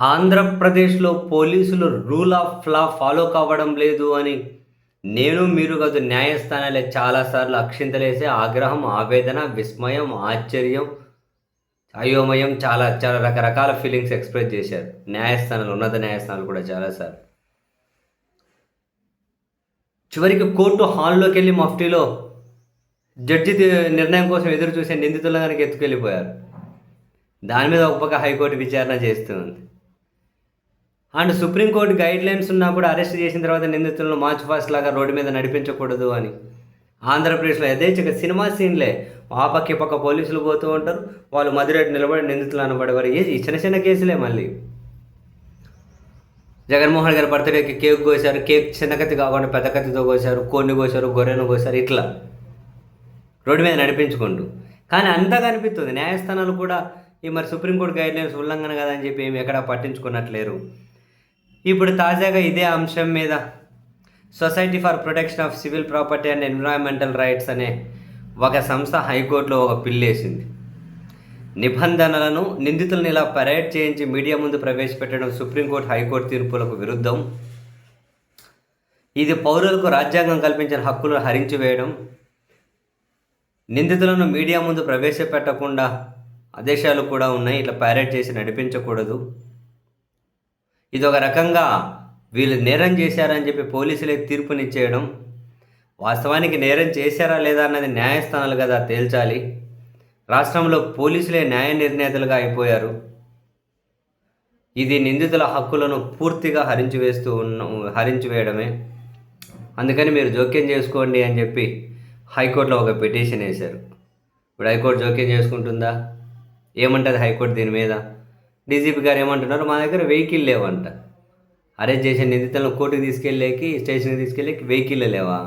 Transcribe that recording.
ఆంధ్రప్రదేశ్లో పోలీసులు rule of law follow కావడం లేదు అని నేను మీరు కాదు న్యాయస్థానాలే చాలాసార్లు అక్షింతలేసే ఆగ్రహం ఆవేదన విస్మయం ఆశ్చర్యం అయోమయం చాలా చాలా రకరకాల ఫీలింగ్స్ ఎక్స్ప్రెస్ చేశారు. న్యాయస్థానాలు ఉన్నత న్యాయస్థానాలు కూడా చాలాసార్లు. చివరికి కోర్టు హాల్లోకి వెళ్ళి మఫ్టీలో జడ్జి నిర్ణయం కోసం ఎదురు చూసే నిందితులను కనుక ఎత్తుకెళ్ళిపోయారు. దాని మీద ఒక పక్క హైకోర్టు విచారణ చేస్తుంది అండ్ సుప్రీంకోర్టు గైడ్ లైన్స్ ఉన్నా కూడా అరెస్ట్ చేసిన తర్వాత నిందితులను మార్చ్ ఫాస్ట్ లాగా రోడ్డు మీద నడిపించకూడదు అని. ఆంధ్రప్రదేశ్లో యథేచ్ఛగా సినిమా సీన్లే ఆ పక్క పక్క పోలీసులు పోతూ ఉంటారు. వాళ్ళు మధురేటు నిలబడి నిందితులు అనబడేవారు. ఏ చిన్న చిన్న కేసులే మళ్ళీ. జగన్మోహన్ గారి బర్త్డేకి కేక్ కోసారు కేక్ చిన్న కత్తి కాకుండా పెద్ద కత్తితో కోసారు కోడిని కోసారు గొర్రెను కోసారు ఇట్లా. రోడ్డు మీద నడిపించుకుంటూ. కానీ అంతా కనిపిస్తుంది న్యాయస్థానాలు కూడా ఈ మరి సుప్రీంకోర్టు గైడ్ లైన్స్ ఉల్లంఘన కదా అని చెప్పి ఏమి ఎక్కడా పట్టించుకున్నట్లేరు. ఇప్పుడు తాజాగా ఇదే అంశం మీద society for protection of civil property and environmental rights అనే ఒక సంస్థ హైకోర్టులో ఒక పిల్లేసింది నిబంధనలను నిందితులను ఇలా పరేడ్ చేయించి మీడియా ముందు ప్రవేశపెట్టడం సుప్రీంకోర్టు హైకోర్టు తీర్పులకు విరుద్ధం. ఇది పౌరులకు రాజ్యాంగం కల్పించిన హక్కులను హరించి వేయడం. నిందితులను మీడియా ముందు ప్రవేశపెట్టకుండా ఆదేశాలు కూడా ఉన్నాయి ఇట్లా ప్యారెట్ చేసి నడిపించకూడదు. ఇది ఒక రకంగా వీళ్ళు నేరం చేశారని చెప్పి పోలీసులే తీర్పునిచ్చేయడం వాస్తవానికి నేరం చేశారా లేదా అన్నది న్యాయస్థానాలు కదా తేల్చాలి. రాష్ట్రంలో పోలీసులే న్యాయ నిర్ణేతలుగా అయిపోయారు. ఇది నిందితుల హక్కులను పూర్తిగా హరించి వేస్తూ ఉన్న హరించి వేయడమే. అందుకని మీరు జోక్యం చేసుకోండి అని చెప్పి హైకోర్టులో ఒక పిటిషన్ వేశారు. ఇప్పుడు హైకోర్టు జోక్యం చేసుకుంటుందా? ఏమంటుంది హైకోర్టు దీని మీద? డీజీపీ గారు ఏమంటున్నారు? మా దగ్గర వెహికల్ లేవంట. అరెస్ట్ చేసిన నిందితులను కోర్టుకు తీసుకెళ్ళేకి స్టేషన్కి తీసుకెళ్ళేకి వెహికల్ లేవా?